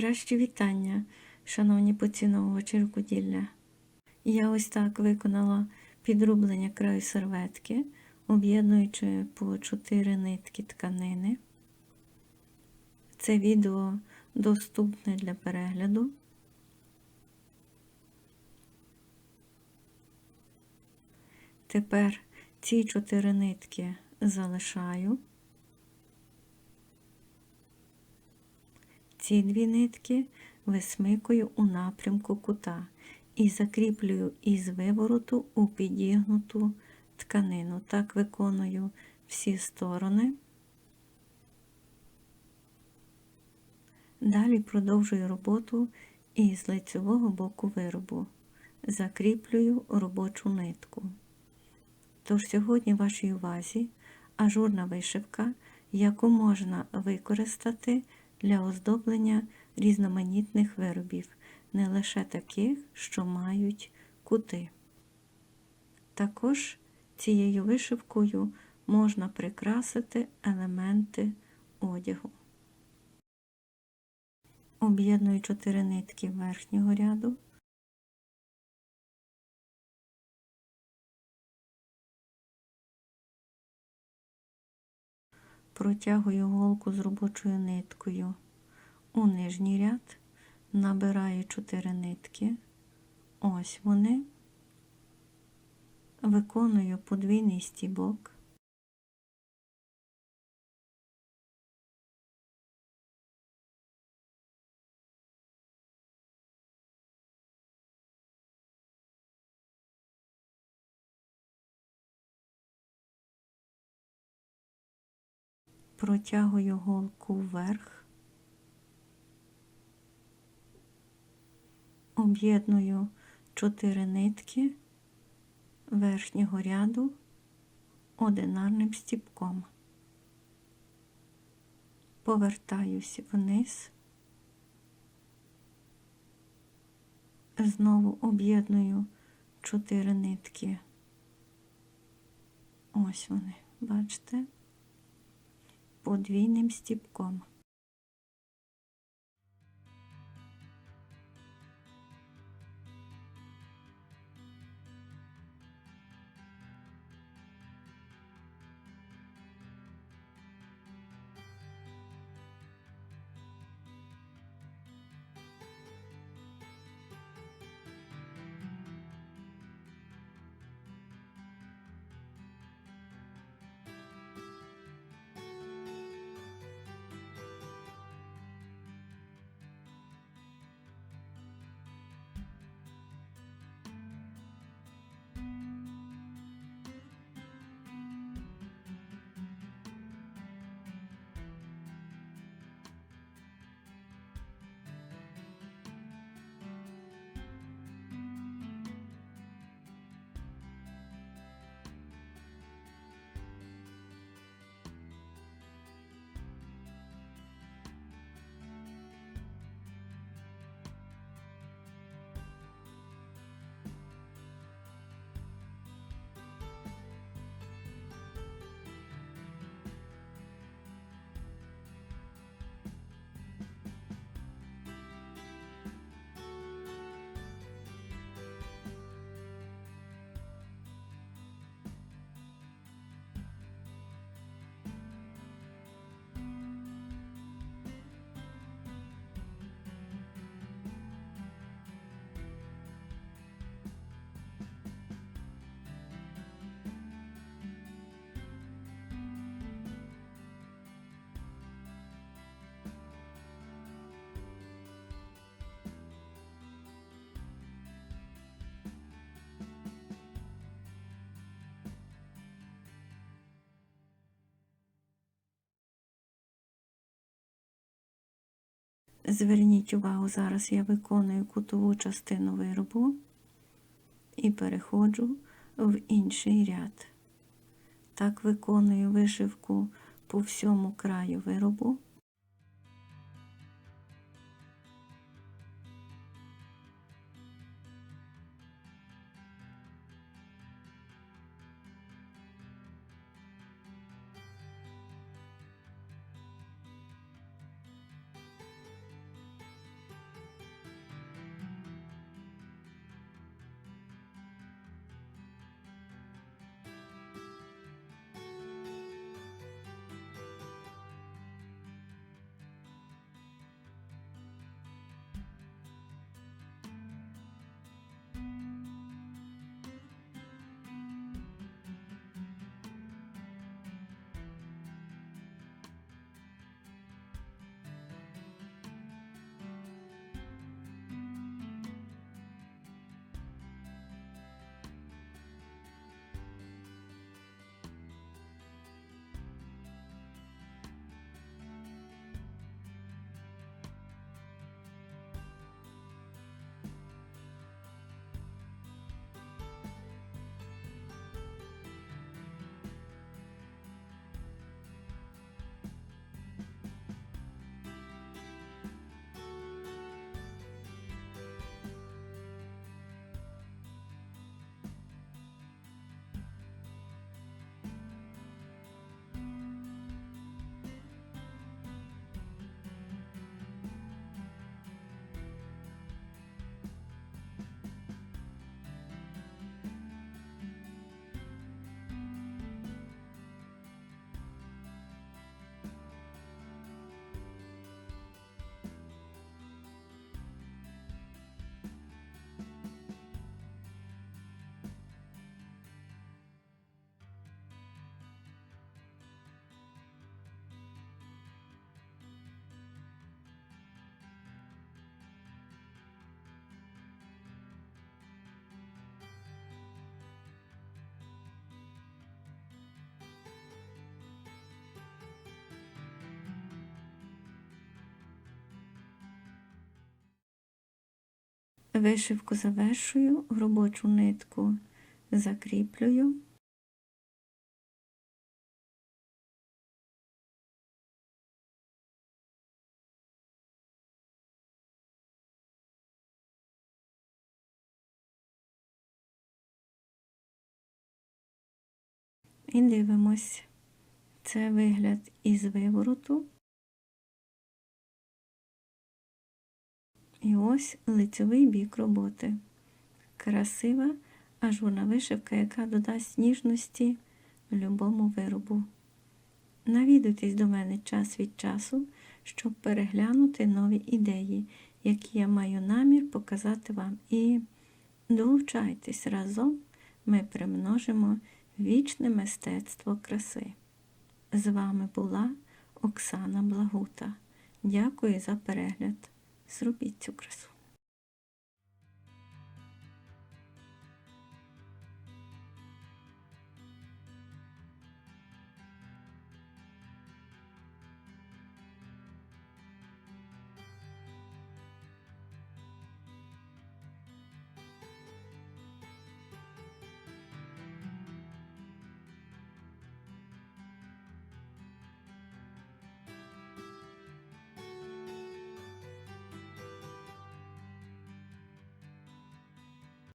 Найкращі вітання, шановні поціновувачі рукоділля. Я ось так виконала підрублення краю серветки, об'єднуючи по 4 нитки тканини. Це відео доступне для перегляду. Тепер ці чотири нитки залишаю. Ці дві нитки висмикую у напрямку кута і закріплюю із вивороту у підігнуту тканину. Так виконую всі сторони. Далі продовжую роботу із лицевого боку виробу. Закріплюю робочу нитку. Тож сьогодні вашій увазі ажурна вишивка, яку можна використати для оздоблення різноманітних виробів, не лише таких, що мають кути. Також цією вишивкою можна прикрасити елементи одягу. Об'єдную чотири нитки верхнього ряду. Протягую голку з робочою ниткою. У нижній ряд, набираю 4 нитки, ось вони, виконую подвійний стібок. Протягую голку вверх, об'єдную чотири нитки верхнього ряду одинарним стіпком. Повертаюся вниз, знову об'єдную чотири нитки. Ось вони, бачите? Подвійним стіпком. Зверніть увагу, зараз я виконую кутову частину виробу і переходжу в інший ряд. Так виконую вишивку по всьому краю виробу. Вишивку завершую, робочу нитку закріплюю. І дивимось. Це вигляд із вивороту. І ось лицевий бік роботи. Красива ажурна вишивка, яка додасть ніжності любому виробу. Навідуйтесь до мене час від часу, щоб переглянути нові ідеї, які я маю намір показати вам. І долучайтесь разом, ми примножимо вічне мистецтво краси. З вами була Оксана Благута. Дякую за перегляд. Зробіть цю красу.